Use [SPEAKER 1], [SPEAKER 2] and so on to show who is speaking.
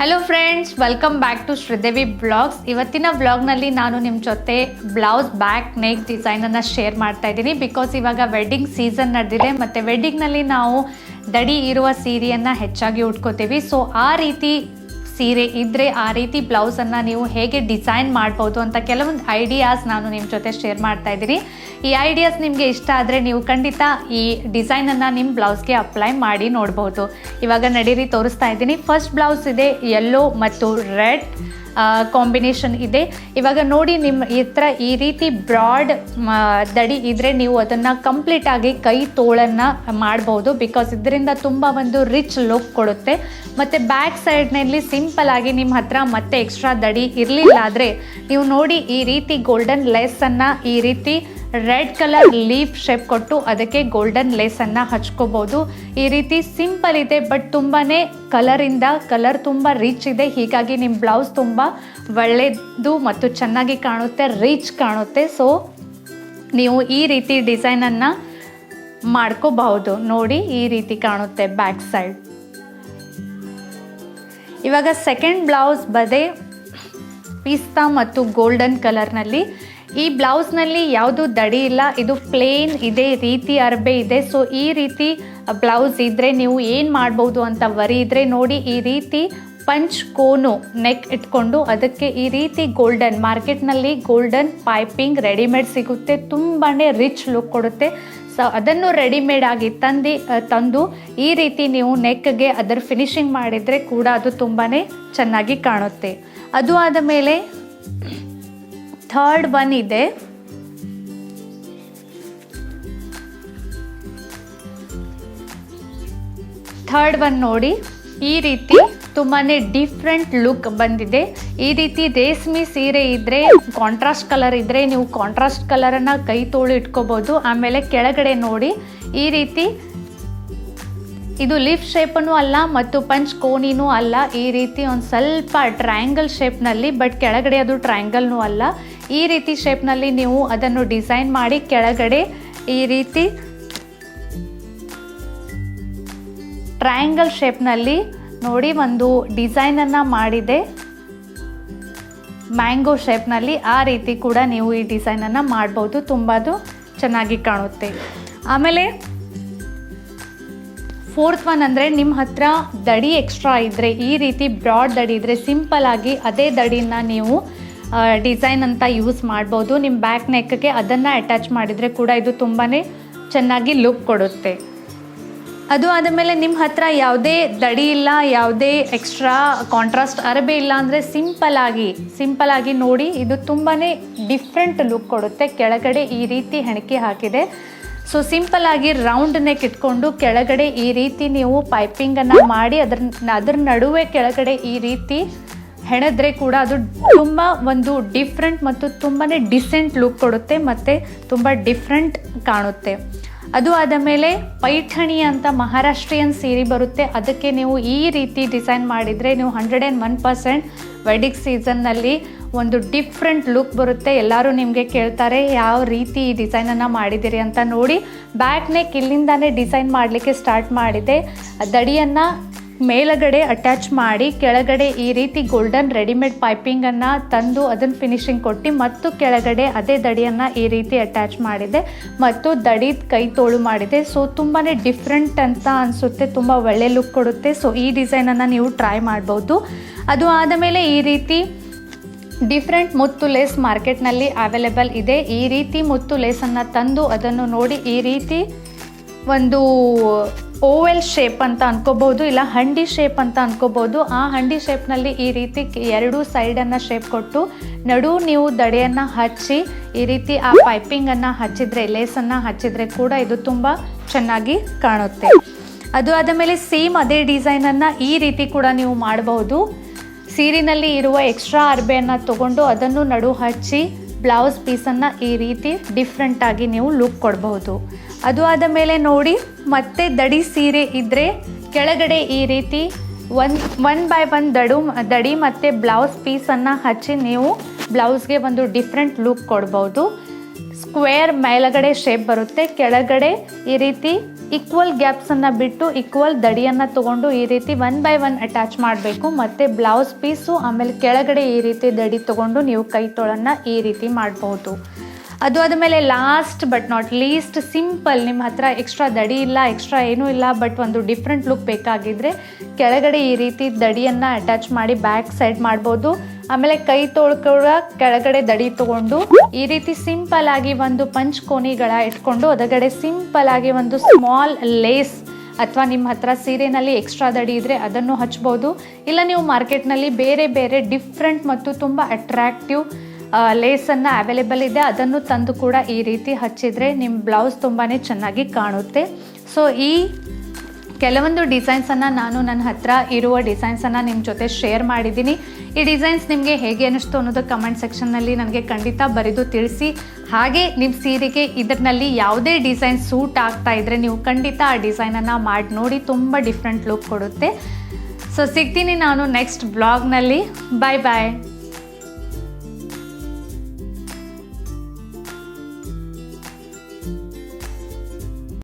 [SPEAKER 1] Hello friends welcome back to Sridevi blogs ಇವತ್ತಿನ ಬ್ಲಾಗ್ನಲ್ಲಿ ನಾನು ನಿಮ್ಮ ಜೊತೆ ಬ್ಲೌಸ್ ಬ್ಯಾಕ್ ನೆಕ್ ಡಿಸೈನನ್ನು ಶೇರ್ ಮಾಡ್ತಾ ಇದ್ದೀನಿ. ಬಿಕಾಸ್ ಇವಾಗ ವೆಡ್ಡಿಂಗ್ ಸೀಸನ್ ನಡೆದಿದೆ. ಮತ್ತು ವೆಡ್ಡಿಂಗ್ನಲ್ಲಿ ನಾವು ದಡಿ ಇರುವ ಸೀರೆಯನ್ನು ಹೆಚ್ಚಾಗಿ ಉಟ್ಕೋತೀವಿ. ಸೊ ಆ ರೀತಿ ಸೀರೆ ಇದ್ದರೆ ಆ ರೀತಿ ಬ್ಲೌಸನ್ನು ನೀವು ಹೇಗೆ ಡಿಸೈನ್ ಮಾಡ್ಬೋದು ಅಂತ ಕೆಲವೊಂದು ಐಡಿಯಾಸ್ ನಾನು ನಿಮ್ಮ ಜೊತೆ ಶೇರ್ ಮಾಡ್ತಾ ಇದ್ದೀನಿ. ಈ ಐಡಿಯಾಸ್ ನಿಮಗೆ ಇಷ್ಟ ಆದರೆ ನೀವು ಖಂಡಿತ ಈ ಡಿಸೈನನ್ನು ನಿಮ್ಮ ಬ್ಲೌಸ್ಗೆ ಅಪ್ಲೈ ಮಾಡಿ ನೋಡ್ಬೋದು. ಇವಾಗ ನಡೀರಿ ತೋರಿಸ್ತಾ ಇದ್ದೀನಿ. ಫಸ್ಟ್ ಬ್ಲೌಸ್ ಇದೆ ಯೆಲ್ಲೋ ಮತ್ತು ರೆಡ್ ಕಾಂಬಿನೇಷನ್ ಇದೆ. ಇವಾಗ ನೋಡಿ ನಿಮ್ಮ ಹತ್ರ ಈ ರೀತಿ ಬ್ರಾಡ್ ದಡಿ ಇದ್ದರೆ ನೀವು ಅದನ್ನು ಕಂಪ್ಲೀಟಾಗಿ ಕೈ ತೋಳನ್ನು ಮಾಡ್ಬೋದು. ಬಿಕಾಸ್ ಇದರಿಂದ ತುಂಬ ಒಂದು ರಿಚ್ ಲುಕ್ ಕೊಡುತ್ತೆ. ಮತ್ತು ಬ್ಯಾಕ್ ಸೈಡ್ನಲ್ಲಿ ಸಿಂಪಲ್ ಆಗಿ ನಿಮ್ಮ ಹತ್ರ ಮತ್ತೆ ಎಕ್ಸ್ಟ್ರಾ ದಡಿ ಇರಲಿಲ್ಲ ಆದರೆ, ನೀವು ನೋಡಿ ಈ ರೀತಿ ಗೋಲ್ಡನ್ ಲೆಸ್ಸನ್ನು ಈ ರೀತಿ ರೆಡ್ ಕಲರ್ ಲೀಫ್ ಶೇಪ್ ಕೊಟ್ಟು ಅದಕ್ಕೆ ಗೋಲ್ಡನ್ ಲೇಸನ್ನು ಹಚ್ಕೋಬೋದು. ಈ ರೀತಿ ಸಿಂಪಲ್ ಇದೆ, ಬಟ್ ತುಂಬಾ ಕಲರಿಂದ ಕಲರ್ ತುಂಬ ರಿಚ್ ಇದೆ. ಹೀಗಾಗಿ ನಿಮ್ಮ ಬ್ಲೌಸ್ ತುಂಬ ಒಳ್ಳೆಯದು ಮತ್ತು ಚೆನ್ನಾಗಿ ಕಾಣುತ್ತೆ ರಿಚ್ ಕಾಣುತ್ತೆ. ಸೊ ನೀವು ಈ ರೀತಿ ಡಿಸೈನನ್ನು ಮಾಡ್ಕೋಬಹುದು. ನೋಡಿ, ಈ ರೀತಿ ಕಾಣುತ್ತೆ ಬ್ಯಾಕ್ ಸೈಡ್ ಇವಾಗ ಸೆಕೆಂಡ್ ಬ್ಲೌಸ್ ಬದೆ ಪಿಸ್ತಾ ಮತ್ತು ಗೋಲ್ಡನ್ ಕಲರ್ನಲ್ಲಿ ಈ ಬ್ಲೌಸ್ನಲ್ಲಿ ಯಾವುದು ದಡಿ ಇಲ್ಲ, ಇದು ಪ್ಲೇನ್ ಇದೆ, ರೀತಿ ಅರ್ಬೆ ಇದೆ. ಸೊ ಈ ರೀತಿ ಬ್ಲೌಸ್ ಇದ್ದರೆ ನೀವು ಏನು ಮಾಡ್ಬೋದು ಅಂತ ವರಿ ಇದ್ದರೆ ನೋಡಿ, ಈ ರೀತಿ ಪಂಚ್ ಕೋನು ನೆಕ್ ಇಟ್ಕೊಂಡು ಅದಕ್ಕೆ ಈ ರೀತಿ ಗೋಲ್ಡನ್ ಮಾರ್ಕೆಟ್ನಲ್ಲಿ ಗೋಲ್ಡನ್ ಪೈಪಿಂಗ್ ರೆಡಿಮೇಡ್ ಸಿಗುತ್ತೆ. ತುಂಬಾ ರಿಚ್ ಲುಕ್ ಕೊಡುತ್ತೆ. ಸೊ ಅದನ್ನು ರೆಡಿಮೇಡ್ ಆಗಿ ತಂದು ತಂದು ಈ ರೀತಿ ನೀವು ನೆಕ್ಗೆ ಅದರ ಫಿನಿಶಿಂಗ್ ಮಾಡಿದರೆ ಕೂಡ ಅದು ತುಂಬಾ ಚೆನ್ನಾಗಿ ಕಾಣುತ್ತೆ. ಅದು ಆದ ಮೇಲೆ ಥರ್ಡ್ ಒನ್ ಇದೆ. ಥರ್ಡ್ ಒನ್ ನೋಡಿ, ಈ ರೀತಿ ತುಂಬಾ ಡಿಫ್ರೆಂಟ್ ಲುಕ್ ಬಂದಿದೆ. ಈ ರೀತಿ ರೇಷ್ಮೆ ಸೀರೆ ಇದ್ರೆ ಕಾಂಟ್ರಾಸ್ಟ್ ಕಲರ್ ಇದ್ರೆ, ನೀವು ಕಾಂಟ್ರಾಸ್ಟ್ ಕಲರನ್ನ ಕೈ ತೋಳು ಇಟ್ಕೋಬೋದು ಆಮೇಲೆ ಕೆಳಗಡೆ ನೋಡಿ, ಈ ರೀತಿ ಇದು ಲಿಫ್ ಶೇಪನು ಅಲ್ಲ ಮತ್ತು ಪಂಚ್ ಕೋನಿನೂ ಅಲ್ಲ. ಈ ರೀತಿ ಒಂದು ಸ್ವಲ್ಪ ಟ್ರಯಾಂಗಲ್ ಶೇಪ್ನಲ್ಲಿ ಬಟ್ ಕೆಳಗಡೆ ಅದು ಟ್ರಯಾಂಗಲ್ನೂ ಅಲ್ಲ. ಈ ರೀತಿ ಶೇಪ್ನಲ್ಲಿ ನೀವು ಅದನ್ನು ಡಿಸೈನ್ ಮಾಡಿ ಕೆಳಗಡೆ ಈ ರೀತಿ ಟ್ರಯಾಂಗಲ್ ಶೇಪ್ನಲ್ಲಿ ನೋಡಿ ಒಂದು ಡಿಸೈನನ್ನು ಮಾಡಿದೆ. ಮ್ಯಾಂಗೋ ಶೇಪ್ನಲ್ಲಿ ಆ ರೀತಿ ಕೂಡ ನೀವು ಈ ಡಿಸೈನನ್ನು ಮಾಡ್ಬೋದು. ತುಂಬ ಚೆನ್ನಾಗಿ ಕಾಣುತ್ತೆ. ಆಮೇಲೆ ಫೋರ್ತ್ ಒನ್ ಅಂದರೆ ನಿಮ್ಮ ಹತ್ರ ದಡಿ ಎಕ್ಸ್ಟ್ರಾ ಇದ್ದರೆ ಈ ರೀತಿ ಬ್ರಾಡ್ ದಡಿ ಇದ್ದರೆ ಸಿಂಪಲ್ ಆಗಿ ಅದೇ ದಡಿನ ನೀವು ಡಿಸೈನ್ ಅಂತ ಯೂಸ್ ಮಾಡ್ಬೋದು. ನಿಮ್ಮ ಬ್ಯಾಕ್ ನೆಕ್ಗೆ ಅದನ್ನು ಅಟ್ಯಾಚ್ ಮಾಡಿದರೆ ಕೂಡ ಇದು ತುಂಬಾ ಚೆನ್ನಾಗಿ ಲುಕ್ ಕೊಡುತ್ತೆ. ಅದು ಆದಮೇಲೆ ನಿಮ್ಮ ಹತ್ರ ಯಾವುದೇ ದಡಿ ಇಲ್ಲ, ಯಾವುದೇ ಎಕ್ಸ್ಟ್ರಾ ಕಾಂಟ್ರಾಸ್ಟ್ ಅರಬೆ ಇಲ್ಲ ಅಂದರೆ ಸಿಂಪಲ್ ಆಗಿ ಸಿಂಪಲ್ ಆಗಿ ನೋಡಿ ಇದು ತುಂಬಾ ಡಿಫ್ರೆಂಟ್ ಲುಕ್ ಕೊಡುತ್ತೆ. ಕೆಳಗಡೆ ಈ ರೀತಿ ಹೆಣಕಿ ಹಾಕಿದೆ. ಸೊ ಸಿಂಪಲ್ ಆಗಿ ರೌಂಡ್ ನೆಕ್ ಇಟ್ಕೊಂಡು ಕೆಳಗಡೆ ಈ ರೀತಿ ನೀವು ಪೈಪಿಂಗನ್ನು ಮಾಡಿ ಅದ್ರ ಅದ್ರ ನಡುವೆ ಕೆಳಗಡೆ ಈ ರೀತಿ ಹೆಣದ್ರೆ ಕೂಡ ಅದು ತುಂಬ ಒಂದು ಡಿಫ್ರೆಂಟ್ ಮತ್ತು ತುಂಬಾ ಡಿಸೆಂಟ್ ಲುಕ್ ಕೊಡುತ್ತೆ ಮತ್ತು ತುಂಬ ಡಿಫ್ರೆಂಟ್ ಕಾಣುತ್ತೆ. ಅದು ಆದ ಮೇಲೆ ಪೈಠಣಿ ಅಂತ ಮಹಾರಾಷ್ಟ್ರೀಯನ್ ಸೀರೆ ಬರುತ್ತೆ. ಅದಕ್ಕೆ ನೀವು ಈ ರೀತಿ ಡಿಸೈನ್ ಮಾಡಿದರೆ ನೀವು hundred and one percent wedding ಸೀಸನ್ನಲ್ಲಿ ಒಂದು ಡಿಫ್ರೆಂಟ್ ಲುಕ್ ಬರುತ್ತೆ. ಎಲ್ಲರೂ ನಿಮಗೆ ಕೇಳ್ತಾರೆ, ಯಾವ ರೀತಿ ಈ ಡಿಸೈನನ್ನು ಮಾಡಿದ್ದೀರಿ ಅಂತ ನೋಡಿ. ಬ್ಯಾಕ್ ನೆಕ್ ಇಲ್ಲಿಂದಾನೇ ಡಿಸೈನ್ ಮಾಡಲಿಕ್ಕೆ ಸ್ಟಾರ್ಟ್ ಮಾಡಿದೆ. ದಡಿಯನ್ನು ಮೇಲಗಡೆ ಅಟ್ಯಾಚ್ ಮಾಡಿ, ಕೆಳಗಡೆ ಈ ರೀತಿ ಗೋಲ್ಡನ್ ರೆಡಿಮೇಡ್ ಪೈಪಿಂಗನ್ನು ತಂದು ಅದನ್ನು ಫಿನಿಶಿಂಗ್ ಕೊಟ್ಟು ಮತ್ತು ಕೆಳಗಡೆ ಅದೇ ದಡಿಯನ್ನು ಈ ರೀತಿ ಅಟ್ಯಾಚ್ ಮಾಡಿದೆ. ಮತ್ತು ದಡಿದ ಕೈ ತೋಳು ಮಾಡಿದೆ. ಸೊ ತುಂಬಾ ಡಿಫ್ರೆಂಟ್ ಅಂತ ಅನಿಸುತ್ತೆ, ತುಂಬ ಒಳ್ಳೆ ಲುಕ್ ಕೊಡುತ್ತೆ. ಸೊ ಈ ಡಿಸೈನನ್ನು ನೀವು ಟ್ರೈ ಮಾಡ್ಬೋದು. ಅದು ಆದಮೇಲೆ ಈ ರೀತಿ ಡಿಫ್ರೆಂಟ್ ಮುತ್ತು ಲೇಸ್ ಮಾರ್ಕೆಟ್ನಲ್ಲಿ ಅವೈಲೇಬಲ್ ಇದೆ. ಈ ರೀತಿ ಮುತ್ತು ಲೇಸನ್ನು ತಂದು ಅದನ್ನು ನೋಡಿ ಈ ರೀತಿ ಒಂದು ಓವೆಲ್ ಶೇಪ್ ಅಂತ ಅನ್ಕೋಬಹುದು, ಇಲ್ಲ ಹಂಡಿ ಶೇಪ್ ಅಂತ ಅನ್ಕೋಬಹುದು. ಆ ಹಂಡಿ ಶೇಪ್ನಲ್ಲಿ ಈ ರೀತಿ ಎರಡು ಸೈಡನ್ನು ಶೇಪ್ ಕೊಟ್ಟು ನಡು ನೀವು ದಡೆಯನ್ನು ಹಚ್ಚಿ ಈ ರೀತಿ ಆ ಪೈಪಿಂಗನ್ನು ಹಚ್ಚಿದರೆ ಲೇಸನ್ನು ಹಚ್ಚಿದರೆ ಕೂಡ ಇದು ತುಂಬ ಚೆನ್ನಾಗಿ ಕಾಣುತ್ತೆ. ಅದು ಆದ ಮೇಲೆ ಸೇಮ್ ಅದೇ ಡಿಸೈನನ್ನು ಈ ರೀತಿ ಕೂಡ ನೀವು ಮಾಡಬಹುದು. ಸೀರಿನಲ್ಲಿ ಇರುವ ಎಕ್ಸ್ಟ್ರಾ ಅರ್ಬೆಯನ್ನು ತಗೊಂಡು ಅದನ್ನು ನಡು ಹಚ್ಚಿ ಬ್ಲೌಸ್ ಪೀಸನ್ನು ಈ ರೀತಿ ಡಿಫ್ರೆಂಟಾಗಿ ನೀವು ಲುಕ್ ಕೊಡಬಹುದು. ಅದು ಆದ ಮೇಲೆ ನೋಡಿ, ಮತ್ತೆ ದಡಿ ಸೀರೆ ಇದ್ದರೆ ಕೆಳಗಡೆ ಈ ರೀತಿ ಒನ್ ಒನ್ ಬೈ ಒನ್ ದಡು, ದಡಿ ಮತ್ತು ಬ್ಲೌಸ್ ಪೀಸನ್ನು ಹಚ್ಚಿ ನೀವು ಬ್ಲೌಸ್ಗೆ ಒಂದು ಡಿಫ್ರೆಂಟ್ ಲುಕ್ ಕೊಡ್ಬೋದು ಸ್ಕ್ವೇರ್ ಮೇಲಗಡೆ ಶೇಪ್ ಬರುತ್ತೆ, ಕೆಳಗಡೆ ಈ ರೀತಿ ಈಕ್ವಲ್ ಗ್ಯಾಪ್ಸನ್ನು ಬಿಟ್ಟು ಈಕ್ವಲ್ ದಡಿಯನ್ನು ತೊಗೊಂಡು ಈ ರೀತಿ ಒನ್ ಬೈ ಒನ್ ಅಟ್ಯಾಚ್ ಮಾಡಬೇಕು. ಮತ್ತು ಬ್ಲೌಸ್ ಪೀಸು ಆಮೇಲೆ ಕೆಳಗಡೆ ಈ ರೀತಿ ದಡಿ ತೊಗೊಂಡು ನೀವು ಕೈ ತೊಳನ್ನು ಈ ರೀತಿ ಮಾಡ್ಬೋದು. ಅದು ಆದಮೇಲೆ last but not least simple ನಿಮ್ಮ ಹತ್ರ ಎಕ್ಸ್ಟ್ರಾ ದಡಿ ಇಲ್ಲ ಎಕ್ಸ್ಟ್ರಾ ಏನೂ ಇಲ್ಲ ಬಟ್ ಒಂದು ಡಿಫ್ರೆಂಟ್ ಲುಕ್ ಬೇಕಾಗಿದ್ರೆ ಕೆಳಗಡೆ ಈ ರೀತಿ ದಡಿಯನ್ನು ಅಟ್ಯಾಚ್ ಮಾಡಿ ಬ್ಯಾಕ್ ಸೈಡ್ ಮಾಡ್ಬೋದು. ಆಮೇಲೆ ಕೈ ತೊಳ್ಕೊಳ ಕೆಳಗಡೆ ದಡಿ ತಗೊಂಡು ಈ ರೀತಿ ಸಿಂಪಲ್ ಆಗಿ ಒಂದು ಪಂಚ್ ಕೋನಿಗಳ ಇಟ್ಕೊಂಡು ಅದಗಡೆ ಸಿಂಪಲ್ ಆಗಿ ಒಂದು ಸ್ಮಾಲ್ ಲೇಸ್ ಅಥವಾ ನಿಮ್ಮ ಹತ್ರ ಸೀರೆನಲ್ಲಿ ಎಕ್ಸ್ಟ್ರಾ ದಡಿ ಇದ್ರೆ ಅದನ್ನು ಹಚ್ಬೋದು. ಇಲ್ಲ ನೀವು ಮಾರ್ಕೆಟ್ನಲ್ಲಿ ಬೇರೆ ಬೇರೆ ಡಿಫ್ರೆಂಟ್ ಮತ್ತು ತುಂಬ ಅಟ್ರಾಕ್ಟಿವ್ ಲೇಸನ್ನು ಅವೈಲೇಬಲ್ ಇದೆ. ಅದನ್ನು ತಂದು ಕೂಡ ಈ ರೀತಿ ಹಚ್ಚಿದರೆ ನಿಮ್ಮ ಬ್ಲೌಸ್ ತುಂಬಾ ಚೆನ್ನಾಗಿ ಕಾಣುತ್ತೆ. ಸೊ ಈ ಕೆಲವೊಂದು ಡಿಸೈನ್ಸನ್ನು ನಾನು ನನ್ನ ಹತ್ರ ಇರುವ ಡಿಸೈನ್ಸನ್ನು ನಿಮ್ಮ ಜೊತೆ ಶೇರ್ ಮಾಡಿದ್ದೀನಿ. ಈ ಡಿಸೈನ್ಸ್ ನಿಮಗೆ ಹೇಗೆ ಅನಿಸ್ತು ಅನ್ನೋದು ಕಮೆಂಟ್ ಸೆಕ್ಷನ್ನಲ್ಲಿ ನನಗೆ ಖಂಡಿತ ಬರೆದು ತಿಳಿಸಿ. ಹಾಗೆ ನಿಮ್ಮ ಸೀರೆಗೆ ಇದರಲ್ಲಿ ಯಾವುದೇ ಡಿಸೈನ್ ಸೂಟ್ ಆಗ್ತಾ ಇದ್ದರೆ ನೀವು ಖಂಡಿತ ಆ ಡಿಸೈನನ್ನು ಮಾಡಿ ನೋಡಿ, ತುಂಬ ಡಿಫ್ರೆಂಟ್ ಲುಕ್ ಕೊಡುತ್ತೆ. ಸೊ ಸಿಗ್ತೀನಿ ನಾನು ನೆಕ್ಸ್ಟ್ ಬ್ಲಾಗ್ನಲ್ಲಿ ಬಾಯ್ ಬಾಯ್